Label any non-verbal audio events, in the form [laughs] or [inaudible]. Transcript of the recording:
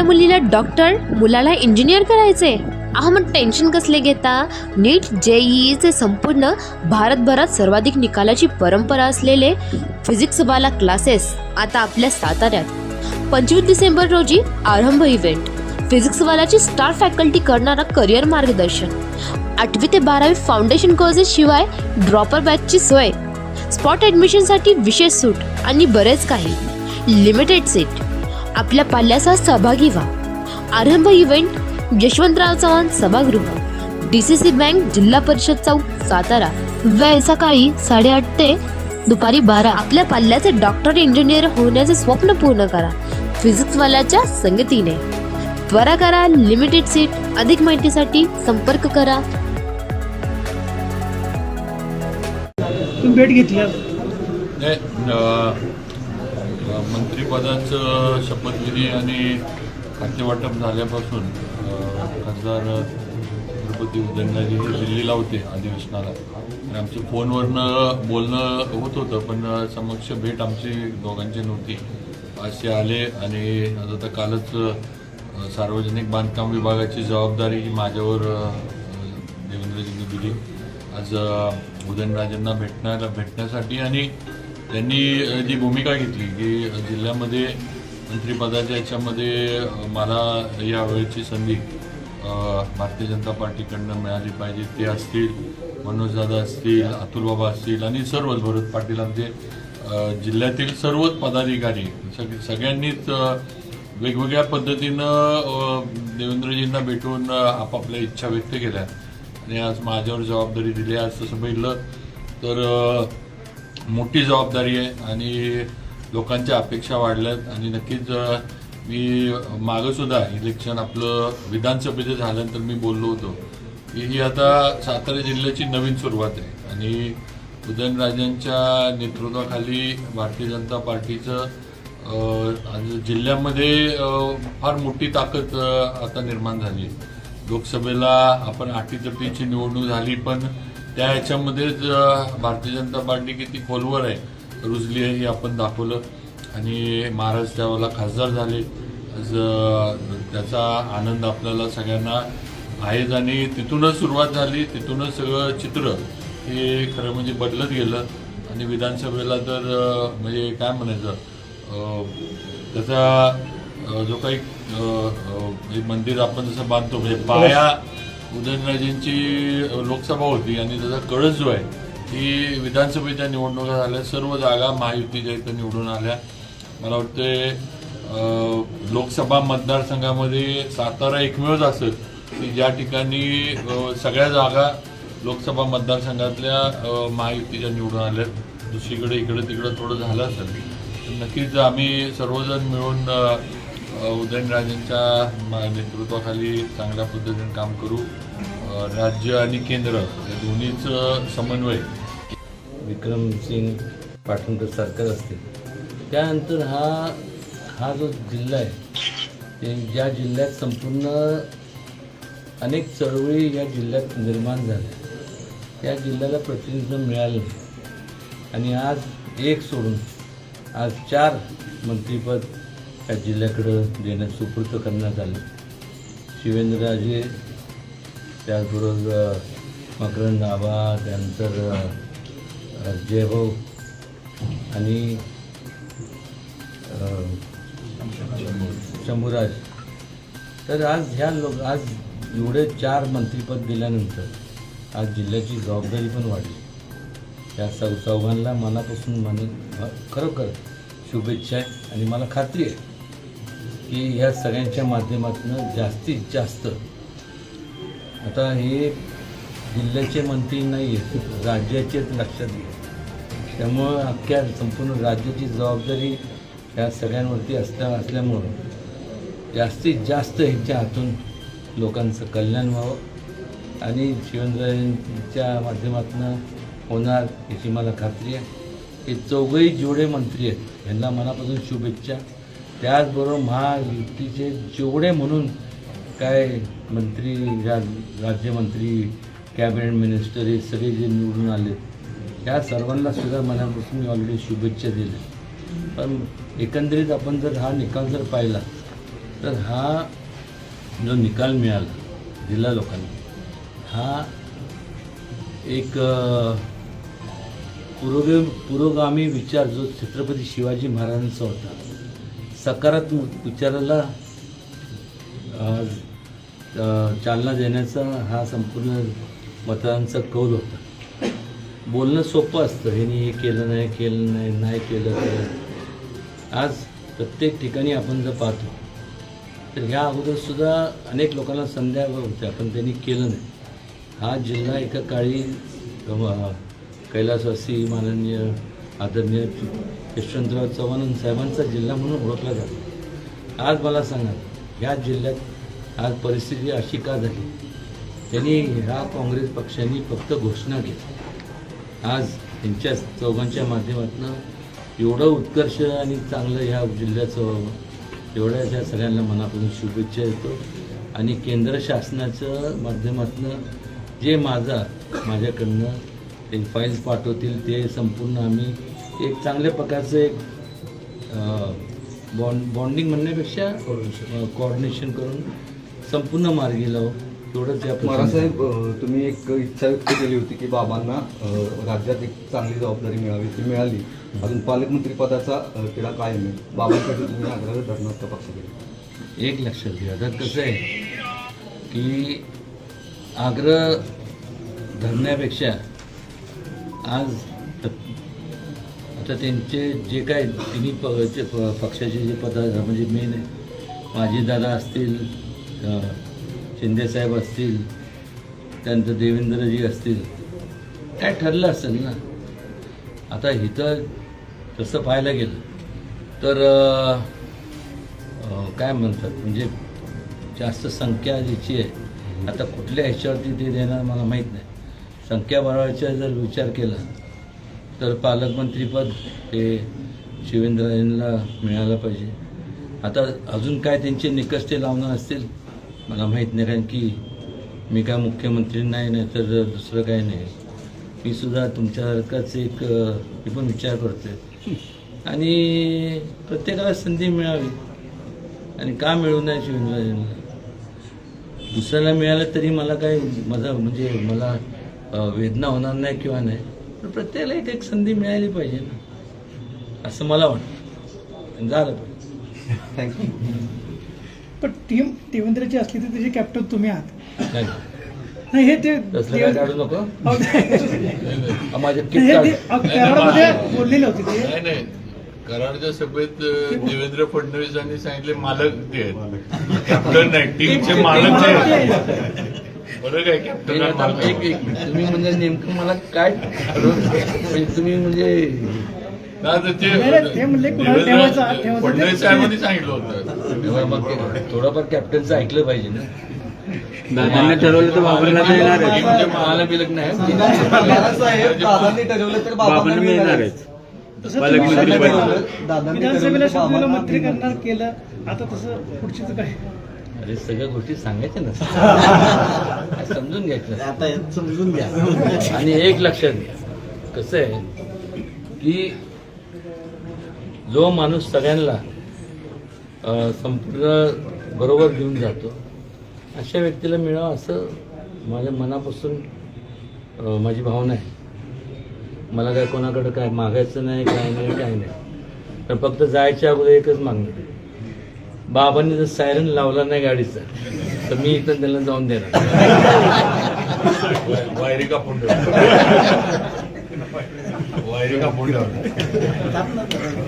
आपल्या मुलीला डॉक्टर मुलाला इंजिनियर करायचे अहमद मग टेन्शन कसले घेता? नीट जे ईचे संपूर्ण भारतभरात सर्वाधिक निकालाची परंपरा असलेले फिजिक्सवाला क्लासेस आता आपल्या साताऱ्यात. पंचवीस डिसेंबर रोजी आरंभ इव्हेंट फिजिक्सवालाची स्टार फॅकल्टी करणारा करिअर मार्गदर्शन. आठवी ते बारावी फाउंडेशन कोर्सेस शिवाय ड्रॉपर बॅचची सोय. स्पॉट ॲडमिशनसाठी विशेष सूट आणि बरेच काही. लिमिटेड सीट आपल्या पाल्यासह सहभागी व्हा. आरंभ इव्हेंट यशवंतराव चव्हाण सभागृह डी सी सी बँक जिल्हा परिषद चौक सातारा. वेळ सकाळी साडेआठ ते दुपारी बारा. आपल्या पाल्याचे डॉक्टर इंजिनियर होण्याचे स्वप्न पूर्ण करा. फिजिक्सवाल्याच्या संगतीने. त्वरा करा लिमिटेड सीट अधिक माहितीसाठी संपर्क करा. तुम्ही भेट घेतली मंत्रिपदाचं शपथविधी आणि खातेवाटप झाल्यापासून खासदार छत्रपती उदयनराजे हे दिल्लीला होते अधिवेशनाला. आणि आमचं फोनवरनं बोलणं होत होतं पण समक्ष भेट आमची दोघांची नव्हती. आज ते आले आणि आता कालच सार्वजनिक बांधकाम विभागाची जबाबदारी ही माझ्यावर देवेंद्रजींनी दिली. आज उदयनराजेंना भेटण्याला भेटण्यासाठी आणि त्यांनी जी भूमिका घेतली की जिल्ह्यामध्ये मंत्रिपदाच्या याच्यामध्ये मला यावेळची संधी भारतीय जनता पार्टीकडनं मिळाली पाहिजे. ते असतील मनोजदादा असतील अतुलबाबा असतील आणि सर्वच भरत पाटील आमचे जिल्ह्यातील सर्वच पदाधिकारी सग सगळ्यांनीच वेगवेगळ्या पद्धतीनं देवेंद्रजींना भेटून आपापल्या इच्छा व्यक्त केल्या. आणि आज माझ्यावर जबाबदारी दिली असं समजलं. तर मोठी जबाबदारी आहे आणि लोकांच्या अपेक्षा वाढल्यात आणि नक्कीच मी मागंसुद्धा इलेक्शन आपलं विधानसभेचं झाल्यानंतर मी बोललो होतो की ही आता सातारा जिल्ह्याची नवीन सुरुवात आहे आणि उदयनराजांच्या नेतृत्वाखाली भारतीय जनता पार्टीचं जिल्ह्यामध्ये फार मोठी ताकद आता निर्माण झाली आहे. लोकसभेला आपण अटीतटीची निवडणूक झाली पण त्या ह्याच्यामध्येच भारतीय जनता पार्टी किती खोलवर आहे रुजली आहे हे आपण दाखवलं. आणि महाराज त्यावेळेला खासदार झाले. त्याचा आनंद आपल्याला सगळ्यांना आहेच आणि तिथूनच सुरुवात झाली. तिथूनच सगळं चित्र हे खरं म्हणजे बदलत गेलं. आणि विधानसभेला तर म्हणजे काय म्हणायचं त्याचा जो काही म्हणजे मंदिर आपण जसं बांधतो म्हणजे पाया उदयनराजेंची लोकसभा होती आणि त्याचा कळस जो आहे ती विधानसभेच्या निवडणुका झाल्या सर्व जागा महायुतीच्या इथं निवडून आल्या. मला वाटते लोकसभा मतदारसंघामध्ये सातारा एकमेवच असत की ज्या ठिकाणी सगळ्या जागा लोकसभा मतदारसंघातल्या महायुतीच्या निवडून आल्या. दुसरीकडे इकडे तिकडे थोडं झालं असेल. तर नक्कीच आम्ही सर्वजण मिळून उदयनराजेंच्या नेतृत्वाखाली चांगल्या पद्धतीने काम करू. राज्य आणि केंद्र या दोन्हीचं समन्वय. विक्रमसिंग पाटणकर सरकार असते त्यानंतर हा हा जो जिल्हा आहे या ज्या जिल्ह्यात संपूर्ण अनेक चळवळी या जिल्ह्यात निर्माण झाल्या. त्या जिल्ह्याला प्रतिनिधित्व मिळालं नाही. आणि आज एक सोडून आज चार मंत्रिपद या जिल्ह्याकडं देण्यास सुपूर्त करण्यात आलं. शिवेंद्रराजे त्याचबरोबर मकरंद आबा त्यानंतर जयभाऊ आणि शंभूराज. तर आज ह्या लोक आज एवढे चार मंत्रिपद दिल्यानंतर आज जिल्ह्याची जबाबदारी पण वाढली. त्या चौ चौघांना मनापासून मन खरोखर शुभेच्छा आहे आणि मला खात्री आहे. की ह्या सगळ्यांच्या माध्यमातून जास्तीत जास्त. आता हे जिल्ह्याचे मंत्री नाही आहेत राज्याचेच लक्षात घे त्यामुळं अख्ख्या संपूर्ण राज्याची जबाबदारी ह्या सगळ्यांवरती असल्या असल्यामुळं जास्तीत जास्त ह्यांच्या हातून लोकांचं कल्याण व्हावं आणि शिवेंद्रच्या माध्यमातून होणार याची मला खात्री आहे. हे चौघही जेवढे मंत्री आहेत यांना मनापासून शुभेच्छा. त्याचबरोबर महायुतीचे जेवढे म्हणून काय मंत्री रा राज्यमंत्री कॅबिनेट मिनिस्टर हे सगळे जे निवडून आले त्या सर्वांना सुद्धा मनापासून मी ऑलरेडी शुभेच्छा दिल्या. पण एकंदरीत आपण जर हा निकाल जर पाहिला तर हा जो निकाल मिळाला दिला लोकांनी हा एक पुरोग पुरोगे पुरोगामी विचार जो छत्रपती शिवाजी महाराजांचा होता सकारात्मक विचाराला चालना देण्याचा हा संपूर्ण मतदारांचा कौल होता. बोलणं सोपं असतं. ह्यानी हे केलं नाही केलं नाही नाही केलं तर. आज प्रत्येक ठिकाणी आपण जर पाहतो तर ह्या अगोदरसुद्धा अनेक लोकांना संध्या होत्या पण त्यांनी केलं नाही. हा जिल्हा एका काळी कैलासवासी माननीय आदरणीय यशवंतराव चव्हाण साहेबांचा जिल्हा म्हणून ओळखला जातो. आज मला सांगा ह्या जिल्ह्यात आज परिस्थिती अशी का झाली? त्यांनी ह्या काँग्रेस पक्षांनी फक्त घोषणा केली आज त्यांच्या चौघांच्या माध्यमातून एवढं उत्कर्ष आणि चांगलं ह्या जिल्ह्याचं व्हावं एवढ्या त्या सगळ्यांना मनापासून शुभेच्छा देतो. आणि केंद्र शासनाच्या माध्यमातून जे माझा माझ्याकडनं ते फाईल्स पाठवतील ते संपूर्ण आम्ही एक चांगल्या प्रकारचं एक बॉन्ड बॉन्डिंग म्हणण्यापेक्षा कोऑर्डिनेशन करून संपूर्ण मार्गी लावू. मारासाहेब अ, तुम्ही एक इच्छा व्यक्त केली होती की बाबांना राज्यात एक चांगली जबाबदारी मिळावी ती मिळाली. अजून पालकमंत्री पदाचा अ, तिढा कायम आहे. बाबांसाठी तुम्ही आग्रह धरणार त्या पक्षाकडे? एक लक्षात घ्या. आता कसं आहे की आग्रह धरण्यापेक्षा आज आता त्यांचे जे काय तिन्ही प प- पक्षाचे जे पद म्हणजे मेन माजी माझी दादा असतील शिंदेसाहेब असतील त्यानंतर देवेंद्रजी असतील काय ठरलं असेल ना? आता इथं तसं पाहायला गेलं तर काय म्हणतात म्हणजे जास्त संख्या ज्याची आहे आता कुठल्या ह्याच्यावरती ते देणार मला माहीत नाही. संख्या वाढवायचा जर विचार केला तर पालकमंत्रीपद हे शिवेंद्रजींना मिळालं पाहिजे. आता अजून काय त्यांचे निकष ते लावणार असतील मला माहीत नाही कारण की मी काय मुख्यमंत्री नाही नाही तर दुसरं काही नाही. मी सुद्धा तुमच्यासारखाच एक मी पण विचार करतोय. आणि प्रत्येकाला संधी मिळावी आणि का मिळू नये शिवेंद्रजींना? दुसऱ्याला मिळालं तरी मला काही माझा म्हणजे मला वेदना होणार नाही किंवा नाही. प्रत्येकाला एक एक संधी मिळाली पाहिजे ना. असं मला वाटतं. झालं पाहिजे. थँक्यू पण टीम देवेंद्रची असली तर त्याचे कॅप्टन तुम्ही आहात. नाही. नाही हे ते काढू नको. हे. करारामध्ये बोललेले होते ते. नाही नाही. कराडच्या सभेत देवेंद्र फडणवीसांनी सांगितले मालक ते आहेत. कॅप्टन नाही टीमचे मालक ते आहेत. बरं काय कॅप्टन आणि मालक. एक एक मिनिट. तुम्ही म्हणजे नेमकं मला काय म्हणजे तुम्ही म्हणजे नाही, तर ते नाही, नाही, ते म्हणले कुणाला देवेंद्र- ठेवायचं, हात ठेवायचं. फडणवीस साहेबांनी सांगितलं होतं तेव्हा मग ते थोडंफार कॅप्टनचं ऐकलं पाहिजे ना दादांनी ठरवलं तर येणार आहे टीमचे मला बिलक नाही साहेब दादांनी ठरवलं तर बाबांना बाबांना मिळणार मिळणार आहे. पालकमंत्री. दादांनी विधानसभेला ठरवलं तर शब्दाला बाबांना मंत्री मिळणार करणार केलं आता तसं पुढचीच काय अरे सगळ्या गोष्टी सांगायच्या नसतात [laughs] समजून घ्यायचं आता समजून घ्या. आणि एक लक्षात घ्या. कसं आहे की जो माणूस सगळ्यांना संपूर्ण बरोबर घेऊन जातो अशा व्यक्तीला मिळावं असं माझ्या मनापासून माझी भावना आहे. मला काय कोणाकडं काय मागायचं नाही काय नाही काय नाही. तर फक्त जायच्या अगोदर एकच मागणं. बाबांनी जर सायरन लावला नाही गाडीचा तर मी इथं त्याला जाऊन देणार. वायरी कापून ठेवलं [laughs] वायरी कापून ठेवलं